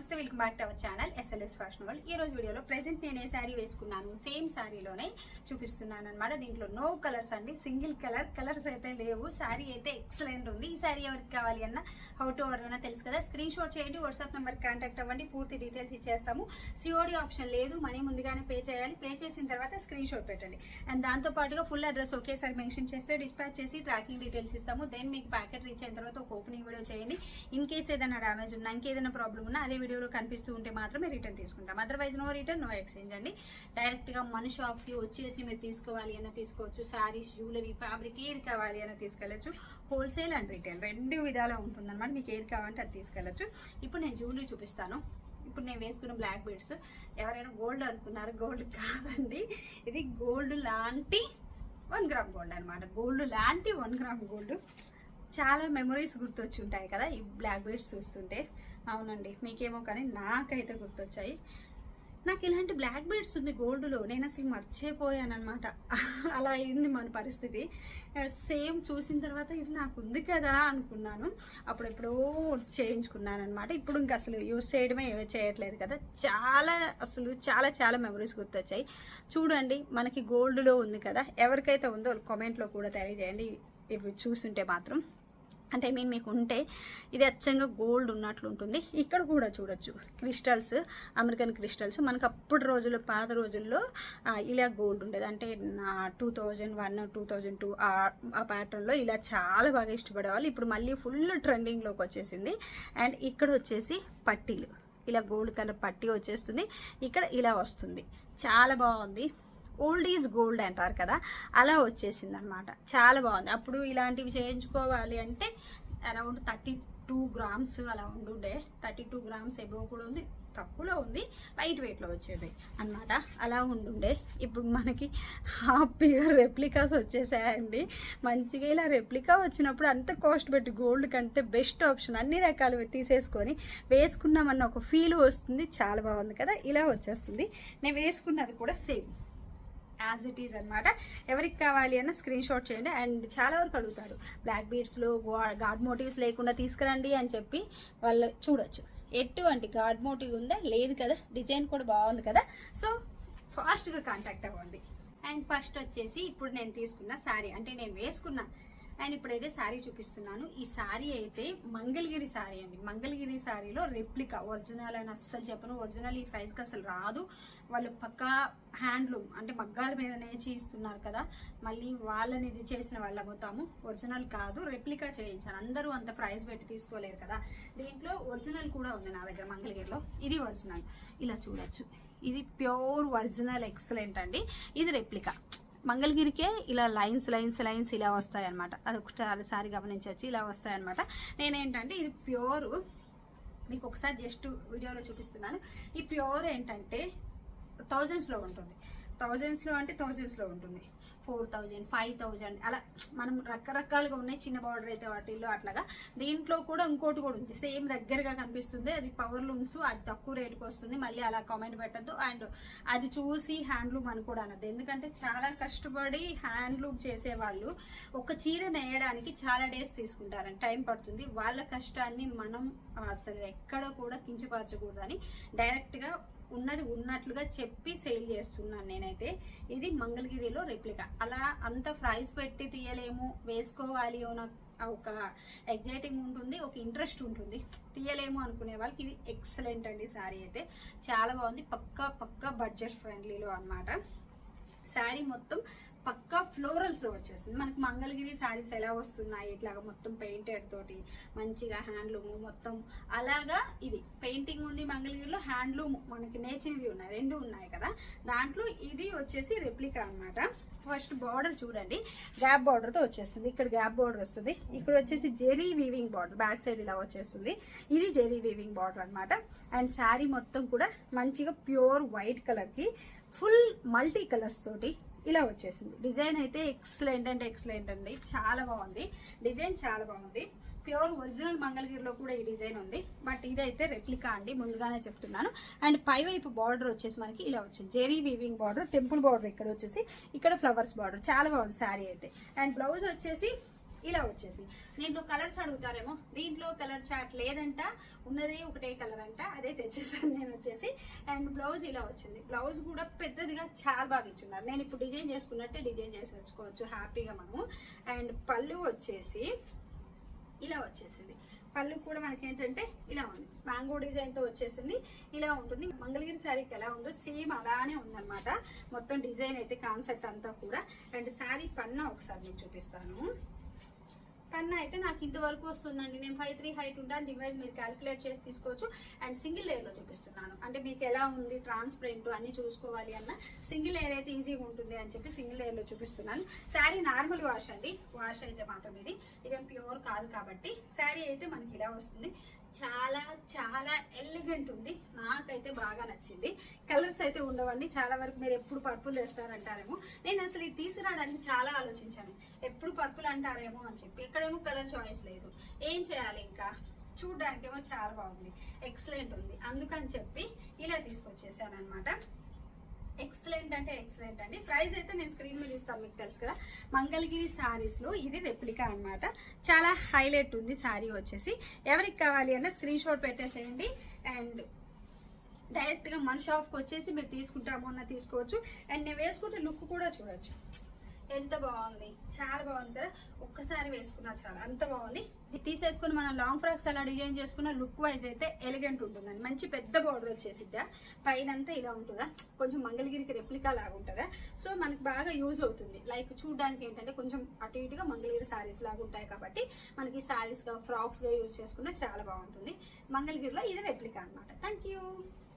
నమస్తే welcome back to our channel SLS fashion world ఈ రోజు వీడియోలో ప్రెసెంట్ నేను ఏ శారీ వేసుకున్నాను? సేమ్ శారీలోనే చూపిస్తున్నాను అనమాట దీంట్లో నో కలర్స్ అండి. సింగిల్ కలర్ కలర్స్ అయితే లేవు. శారీ అయితే ఎక్సలెంట్ ఉంది. ఈ శారీ ఎవరికి కావాలి అన్న హౌ టు ఎవరు అన్న తెలుసు కదా? స్క్రీన్ షాట్ చేయండి వాట్సాప్ నెంబర్ కాంటాక్ట్ అవ్వండి. పూర్తి డీటెయిల్స్ ఇచ్చేస్తాము. సిఓడి ఆప్షన్ లేదు. మనీ ముందుగానే పే చేయాలి. పే చేసిన తర్వాత స్క్రీన్ షాట్ పెట్టండి. అండ్ దాంతో పాటుగా ఫుల్ అడ్రస్ ఒకేసారి మెన్షన్ చేస్తే డిస్పాచ్ చేసి ట్రాకింగ్ డీటెయిల్స్ ఇస్తాము. దెన్ మీకు ప్యాకెట్ రీచ్ అయిన తర్వాత ఒక ఓపెనింగ్ వీడియో చేయండి. ఇన్ కేస్ ఏదైనా డ్యామేజ్ ఉన్నా ఇంకేదైనా ప్రాబ్లం ఉన్నా అదే వీడియోలో కనిపిస్తూ ఉంటే మాత్రమే రిటర్న్ తీసుకుంటాం. Otherwise no return no exchange అండి. డైరెక్ట్గా మన షాప్కి వచ్చేసి మీరు తీసుకోవాలి అయినా తీసుకోవచ్చు. శారీస్ జ్యువెలరీ ఫ్యాబ్రిక్ ఏది కావాలి అయినా తీసుకెళ్ళచ్చు. హోల్సేల్ అండ్ రీటైల్ రెండు విధాలా ఉంటుందన్నమాట. మీకు ఏది కావాలంటే అది తీసుకెళ్ళచ్చు. ఇప్పుడు నేను జ్యువెలరీ చూపిస్తాను. ఇప్పుడు నేను వేసుకున్న బ్లాక్ బీడ్స్ ఎవరైనా గోల్డ్ అనుకున్నారు? గోల్డ్ కాదండి. ఇది గోల్డ్ లాంటి వన్ గ్రామ్ గోల్డ్ అనమాట గోల్డ్ లాంటి వన్ గ్రామ్ గోల్డ్ చాలా మెమరీస్ గుర్తొచ్చి ఉంటాయి కదా ఈ బ్లాక్ బీడ్స్ చూస్తుంటే. అవునండి. మీకేమో కానీ నాకైతే గుర్తొచ్చాయి. నాకు ఇలాంటి బ్లాక్ బెడ్స్ ఉంది గోల్డ్లో. నేను అసలు మర్చిపోయాను అనమాట అలా అయింది మన పరిస్థితి. సేమ్ చూసిన తర్వాత ఇది నాకు ఉంది కదా అనుకున్నాను. అప్పుడు ఎప్పుడో చేయించుకున్నాను అనమాట ఇప్పుడు ఇంకా అసలు యూజ్ చేయడమే చేయట్లేదు కదా. చాలా అసలు చాలా చాలా మెమరీస్ గుర్తొచ్చాయి. చూడండి మనకి గోల్డ్లో ఉంది కదా. ఎవరికైతే ఉందో కామెంట్లో కూడా తెలియజేయండి. ఇవి చూస్తుంటే మాత్రం. అంటే ఐ మీన్ మీకు ఉంటే ఇది అచ్చంగా గోల్డ్ ఉన్నట్లు ఉంటుంది. ఇక్కడ కూడా చూడొచ్చు క్రిస్టల్స్ అమెరికన్ క్రిస్టల్స్ మనకు అప్పుడు రోజుల్లో పాత రోజుల్లో ఇలా గోల్డ్ ఉండేది. అంటే two thousand one two thousand two ఆ ప్యాటర్న్లో ఇలా చాలా బాగా ఇష్టపడేవాళ్ళు. ఇప్పుడు మళ్ళీ ఫుల్ ట్రెండింగ్లోకి వచ్చేసింది. అండ్ ఇక్కడ వచ్చేసి పట్టీలు. ఇలా గోల్డ్ కలర్ పట్టీ వచ్చేస్తుంది. ఇక్కడ ఇలా వస్తుంది. చాలా బాగుంది. ఓల్డ్ ఈజ్ గోల్డ్ అంటారు కదా అలా వచ్చేసింది అనమాట చాలా బాగుంది. అప్పుడు ఇలాంటివి చేయించుకోవాలి అంటే అరౌండ్ థర్టీ టూ గ్రామ్స్ అలా ఉండుండే. థర్టీ టూ గ్రామ్స్ ఎబో కూడా ఉంది తక్కువలో ఉంది లైట్ వెయిట్లో వచ్చేది అన్నమాట. అలా ఉండుండే. ఇప్పుడు మనకి హ్యాపీగా రెప్లికాస్ వచ్చేసాయండి. మంచిగా ఇలా రెప్లికా వచ్చినప్పుడు అంత కాస్ట్ పెట్టి గోల్డ్ కంటే బెస్ట్ ఆప్షన్ అన్ని రకాలు తీసేసుకొని వేసుకున్నామన్న ఒక ఫీల్ వస్తుంది. చాలా బాగుంది కదా ఇలా వచ్చేస్తుంది. నేను వేసుకున్నది కూడా సేమ్ యాజ్ ఇట్ ఈజ్ అనమాట ఎవరికి కావాలి అన్న స్క్రీన్ షాట్ చేయండి. అండ్ చాలా వరకు అడుగుతారు బ్లాక్ బీడ్స్లో గాడ్ మోటివ్స్ లేకుండా తీసుకురండి అని చెప్పి వాళ్ళు చూడొచ్చు. ఎటువంటి గాడ్ మోటివ్ ఉందా? లేదు కదా. డిజైన్ కూడా బాగుంది కదా. సో ఫాస్ట్గా కాంటాక్ట్ అవ్వండి. అండ్ ఫస్ట్ వచ్చేసి ఇప్పుడు నేను తీసుకున్న శారీ అంటే నేను వేసుకున్న అండ్ ఇప్పుడైతే శారీ చూపిస్తున్నాను. ఈ శారీ అయితే మంగళగిరి శారీ అండి. మంగళగిరి శారీలో రెప్లికా ఒరిజినల్ అని అస్సలు చెప్పను. ఒరిజినల్ ఈ ప్రైస్కి అసలు రాదు. వాళ్ళు పక్కా హ్యాండ్లూమ్ అంటే మగ్గాల మీదనే చేయిస్తున్నారు కదా. మళ్ళీ వాళ్ళని ఇది చేసిన వాళ్ళు అవుతాము. ఒరిజినల్ కాదు రెప్లికా చేయించాను. అందరూ అంత ప్రైస్ పెట్టి తీసుకోలేరు కదా. దీంట్లో ఒరిజినల్ కూడా ఉంది నా దగ్గర మంగళగిరిలో. ఇది ఒరిజినల్. ఇలా చూడొచ్చు. ఇది ప్యూర్ ఒరిజినల్ ఎక్సలెంట్ అండి. ఇది రెప్లికా. మంగళగిరికే ఇలా లైన్స్ లైన్స్ లైన్స్ ఇలా వస్తాయి అనమాట అది ఒకసారి గమనించవచ్చు ఇలా వస్తాయి అనమాట నేనేంటంటే ఇది ప్యూర్ మీకు ఒకసారి జస్ట్ వీడియోలో చూపిస్తున్నాను. ఈ ప్యూర్ ఏంటంటే థౌజండ్స్లో ఉంటుంది. థౌజండ్స్లో అంటే థౌజండ్స్లో ఉంటుంది. ఫోర్ థౌజండ్ ఫైవ్ థౌజండ్ అలా మనం రకరకాలుగా ఉన్నాయి. చిన్న బార్డర్ అయితే వాటిల్లో అట్లాగా. దీంట్లో కూడా ఇంకోటి కూడా ఉంది. సేమ్ దగ్గరగా కనిపిస్తుంది. అది పవర్ లూమ్స్ అది తక్కువ రేటుకి వస్తుంది. మళ్ళీ అలా కామెంట్ పెట్టద్దు. అండ్ అది చూసి హ్యాండ్లూమ్ అని కూడా అనద్దు. ఎందుకంటే చాలా కష్టపడి హ్యాండ్లూమ్ చేసే వాళ్ళు ఒక చీర నేయడానికి చాలా డేస్ తీసుకుంటారని టైం పడుతుంది. వాళ్ళ కష్టాన్ని మనం అసలు ఎక్కడ కూడా కించపరచకూడదని డైరెక్ట్గా ఉన్నది ఉన్నట్లుగా చెప్పి సేల్ చేస్తున్నాను నేనైతే. ఇది మంగళగిరిలో రెప్లికా అలా అంత ప్రైస్ పెట్టి తీయలేము. వేసుకోవాలి అన్న ఒక ఎగ్జైటింగ్ ఉంటుంది ఒక ఇంట్రెస్ట్ ఉంటుంది. తీయలేము అనుకునే వాళ్ళకి ఇది ఎక్సలెంట్ అండి శారీ అయితే. చాలా బాగుంది. పక్కా పక్కా బడ్జెట్ ఫ్రెండ్లీలో అన్నమాట. శారీ మొత్తం పక్కా ఫ్లోరల్స్లో వచ్చేస్తుంది. మనకి మంగళగిరి శారీస్ ఎలా వస్తున్నాయి? ఇట్లాగా మొత్తం పెయింటెడ్ తోటి మంచిగా హ్యాండ్లూమ్ మొత్తం అలాగా ఇది. పెయింటింగ్ ఉంది మంగళగిరిలో హ్యాండ్లూమ్ మనకి నేచర్వి ఉన్నాయి. రెండు ఉన్నాయి కదా. దాంట్లో ఇది వచ్చేసి రెప్లికా అన్నమాట. ఫస్ట్ బార్డర్ చూడండి. గ్యాప్ బార్డర్తో వచ్చేస్తుంది. ఇక్కడ గ్యాప్ బార్డర్ వస్తుంది. ఇక్కడ వచ్చేసి zari weaving border back side ఇలా వచ్చేస్తుంది. ఇది జెరీ వీవింగ్ బార్డర్ అనమాట అండ్ శారీ మొత్తం కూడా మంచిగా ప్యూర్ వైట్ కలర్కి ఫుల్ మల్టీ కలర్స్ తోటి ఇలా వచ్చేసింది. డిజైన్ అయితే ఎక్సలెంట్ అంటే ఎక్సలెంట్ అండి. చాలా బాగుంది. డిజైన్ చాలా బాగుంది. ప్యూర్ ఒరిజినల్ మంగళగిరిలో కూడా ఈ డిజైన్ ఉంది. బట్ ఇదైతే రెప్లికా అండి. ముందుగానే చెప్తున్నాను. అండ్ పై వైపు బార్డర్ వచ్చేసి మనకి ఇలా వచ్చింది. Zari weaving border temple border ఇక్కడ వచ్చేసి ఇక్కడ ఫ్లవర్స్ బార్డర్. చాలా బాగుంది శారీ అయితే. అండ్ బ్లౌజ్ వచ్చేసి ఇలా వచ్చేసింది. దీంట్లో కలర్స్ అడుగుతారేమో? దీంట్లో కలర్ చాట్ లేదంట ఉన్నదే ఒకటే కలర్ అంట అదే తెచ్చేసాను నేను వచ్చేసి. అండ్ బ్లౌజ్ ఇలా వచ్చింది. బ్లౌజ్ కూడా పెద్దదిగా చాలా బాగా ఇచ్చున్నారు. నేను ఇప్పుడు డిజైన్ చేసుకున్నట్టే డిజైన్ చేసేసుకోవచ్చు హ్యాపీగా మనము. అండ్ పళ్ళు వచ్చేసి ఇలా వచ్చేసింది. పళ్ళు కూడా మనకి ఏంటంటే ఇలా ఉంది. మ్యాంగో డిజైన్తో వచ్చేసింది. ఇలా ఉంటుంది. మంగళగిరి శారీకి ఎలా ఉందో సేమ్ అలానే ఉందన్నమాట. మొత్తం డిజైన్ అయితే కాన్సెప్ట్ అంతా కూడా. అండ్ శారీ పన్నా ఒకసారి నేను చూపిస్తాను. కన్నా అయితే నాకు ఇంతవరకు వస్తుందండి. నేను ఫైవ్ త్రీ హైట్ ఉంటాను డివైస్ మీరు క్యాలిక్యులేట్ చేసి తీసుకోవచ్చు. అండ్ సింగిల్ లేయర్లో చూపిస్తున్నాను. అంటే మీకు ఎలా ఉంది ట్రాన్స్పరెంట్ అన్ని చూసుకోవాలి అన్న సింగిల్ లేయర్ అయితే ఈజీగా ఉంటుంది అని చెప్పి సింగిల్ లేయర్లో చూపిస్తున్నాను. శారీ నార్మల్ వాష్ అండి. వాష్ అయితే మాత్రం ఇది. ఇదేం ప్యూర్ కాదు కాబట్టి శారీ అయితే మనకి ఇలా వస్తుంది. చాలా చాలా ఎలిగెంట్ ఉంది. నాకైతే బాగా నచ్చింది. కలర్స్ అయితే ఉండవండి. చాలా వరకు మీరు ఎప్పుడు పర్పుల్ వేస్తారంటారేమో. నేను అసలు ఇది తీసుకురావడానికి చాలా ఆలోచించాను. ఎప్పుడు పర్పుల్ అంటారేమో అని చెప్పి. ఎక్కడేమో కలర్ చాయిస్ లేదు. ఏం చేయాలి ఇంకా? చూడ్డానికేమో చాలా బాగుంది. ఎక్సలెంట్ ఉంది. అందుకని చెప్పి ఇలా తీసుకొచ్చేసాను అనమాట ఎక్సలెంట్ అంటే ఎక్సలెంట్ అండి. ప్రైస్ అయితే నేను స్క్రీన్ మీద ఇస్తాను మీకు తెలుసు కదా. మంగళగిరి శారీస్లో ఇది రెప్లికా అన్నమాట. చాలా హైలైట్ ఉంది సారీ వచ్చేసి. ఎవరికి కావాలి అన్న స్క్రీన్ షాట్ పెట్టేసేయండి. అండ్ డైరెక్ట్గా మన షాప్కి వచ్చేసి మీరు తీసుకుంటాము అన్న తీసుకోవచ్చు. అండ్ నేను వేసుకుంటే లుక్ కూడా చూడొచ్చు. ఎంత బాగుంది? చాలా బాగుంది కదా? ఒక్కసారి వేసుకున్నా చాలా. అంత బాగుంది. తీసేసుకుని మనం లాంగ్ ఫ్రాక్స్ అలా డిజైన్ చేసుకున్న లుక్ వైజ్ అయితే ఎలిగెంట్ ఉంటుందండి. మంచి పెద్ద బార్డర్ వచ్చేసిద్దా? పైన అంతా ఇలా ఉంటుందా? కొంచెం మంగళగిరికి రెప్లికా లాగా ఉంటుందా? సో మనకి బాగా యూజ్ అవుతుంది. లైక్ చూడడానికి ఏంటంటే కొంచెం అటు ఇటుగా మంగళగిరి సారీస్ లాగా ఉంటాయి కాబట్టి మనకి శారీస్గా ఫ్రాక్స్గా ఫ్రాక్స్ యూజ్ చేసుకున్న చాలా బాగుంటుంది. మంగళగిరిలో ఇది రెప్లికా అన్నమాట. Thank you